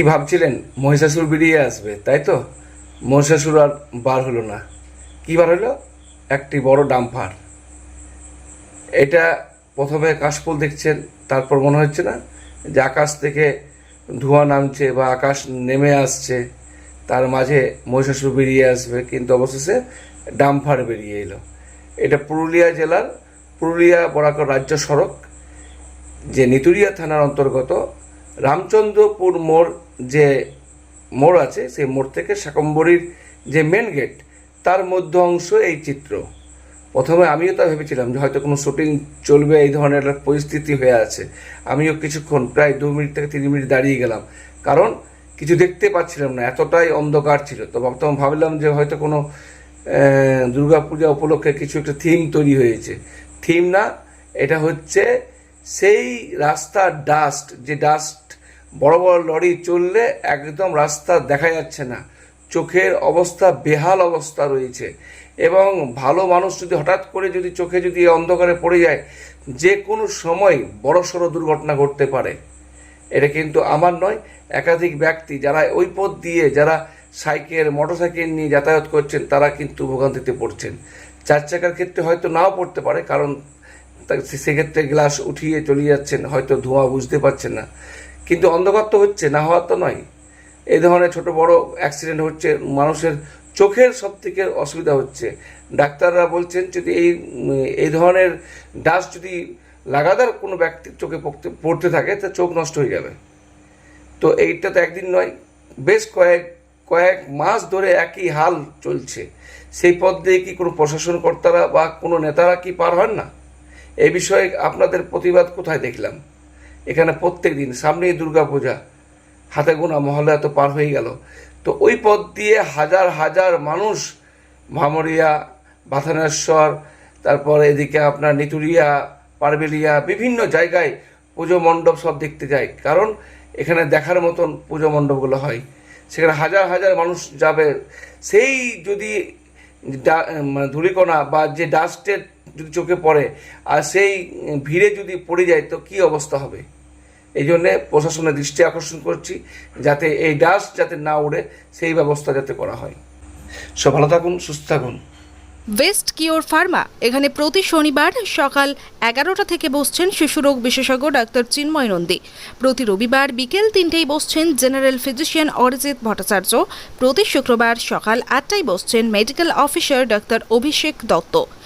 ভাবছিলেন? মহিষাসুর বেরিয়ে আসবে, তাই তো? মহিষাসুর আর বার হলো না। কী বার হলো? একটি বড় ডাম্পার। এটা প্রথমে কাশফুল দেখছেন, তারপর মনে হচ্ছে না যে আকাশ থেকে ধোঁয়া নামছে বা আকাশ নেমে আসছে। তার মাঝে মহিষাসুর বেরিয়ে আসবে, কিন্তু অবশেষে ডাম্পার বেরিয়ে এলো। এটা পুরুলিয়া জেলার পুরুলিয়া বরাকর রাজ্য সড়ক, যে নিতুরিয়া থানার অন্তর্গত রামচন্দ্রপুর মোড় যে মোড় আছে, সেই মোড় থেকে শাকম্বরীর যে মেন গেট তার মধ্য অংশ এই চিত্র। প্রথমে আমিও তা ভেবেছিলাম যে হয়তো কোনো শুটিং চলবে, এই ধরনের একটা পরিস্থিতি হয়ে আছে। আমিও কিছুক্ষণ, প্রায় দু মিনিট থেকে তিন মিনিট দাঁড়িয়ে গেলাম। কারণ কিছু দেখতে পাচ্ছিলাম না, এতটাই অন্ধকার ছিল। তো তখন ভাবলাম যে হয়তো কোনো দুর্গা পূজা উপলক্ষে কিছু একটা থিম তৈরি হয়েছে। থিম না, এটা হচ্ছে সেই রাস্তার ডাস্ট যে ডাস্ট বড় বড় লরি চললে একদম রাস্তা দেখা যাচ্ছে না। চোখের অবস্থা বেহাল অবস্থা রয়েছে এবং ভালো মানুষ যদি হঠাৎ করে যদি চোখে যদি অন্ধকারে পড়ে যায়, যে কোনো সময় বড় সড়ো দুর্ঘটনা ঘটতে পারে। এটা কিন্তু আমার নয়, একাধিক ব্যক্তি যারা ওই পথ দিয়ে যারা সাইকেল, মোটরসাইকেল নিয়ে যাতায়াত করছেন, তারা কিন্তু ভোগান্তিতে পড়ছেন। চার চাকার ক্ষেত্রে হয়তো নাও পড়তে পারে, কারণ সেক্ষেত্রে গ্লাস উঠিয়ে চলে যাচ্ছেন, হয়তো ধোঁয়া বুঝতে পারছেন না। কিন্তু অন্ধকার তো হচ্ছে, না হওয়ার তো নয়। এই ধরনের ছোট বড় অ্যাক্সিডেন্ট হচ্ছে, মানুষের চোখের সব থেকে অসুবিধা হচ্ছে। ডাক্তাররা বলছেন যদি এই এই ধরনের ডাস্ট যদি লাগাতার কোনো ব্যক্তির চোখে পড়তে পড়তে থাকে তা চোখ নষ্ট হয়ে যাবে। তো এইটা তো একদিন নয়, বেশ কয়েক কয়েক মাস ধরে একই হাল চলছে। সেই পথ দিয়ে কি কোনো প্রশাসন কর্তারা বা কোনো নেতারা কি পার হন না? এই বিষয়ে আপনাদের প্রতিবাদ কোথায় দেখলাম? এখানে প্রত্যেক দিন, সামনেই দুর্গা পূজা হাতে গোনা মহল্লা তো পার হয়ে গেল। তো ওই পথ দিয়ে হাজার হাজার মানুষ, ভামরিয়া, বাথানেশ্বর, তারপর এদিকে আপনার নিতুরিয়া, পারবেলিয়া, বিভিন্ন জায়গায় পুজো মণ্ডপ সব দেখতে যায়। কারণ এখানে দেখার মতন পুজো মণ্ডপগুলো হয়। সেখানে হাজার হাজার মানুষ যাবে। সেই যদি মানে ধূলিকণা বা যে ডাস্টের যদি চোখে পড়ে, আর সেই ভিড়ে যদি পড়ে যায়, তো কি অবস্থা হবে? এই জন্যে প্রশাসনের দৃষ্টি আকর্ষণ করছি, যাতে এই ডাস্ট যাতে না উড়ে, সেই ব্যবস্থা যাতে করা হয়। সব ভালো থাকুন, সুস্থ থাকুন। ওয়েস্ট কিওর ফার্মা এখানে প্রতি শনিবার সকাল এগারোটা থেকে বসছেন শিশুরোগ বিশেষজ্ঞ ডাক্তার চিন্ময় নন্দী। প্রতি রবিবার বিকেল তিনটেই বসছেন জেনারেল ফিজিশিয়ান অরিজিৎ ভট্টাচার্য। প্রতি শুক্রবার সকাল আটটায় বসছেন medical officer doctor Abhishek Dutta.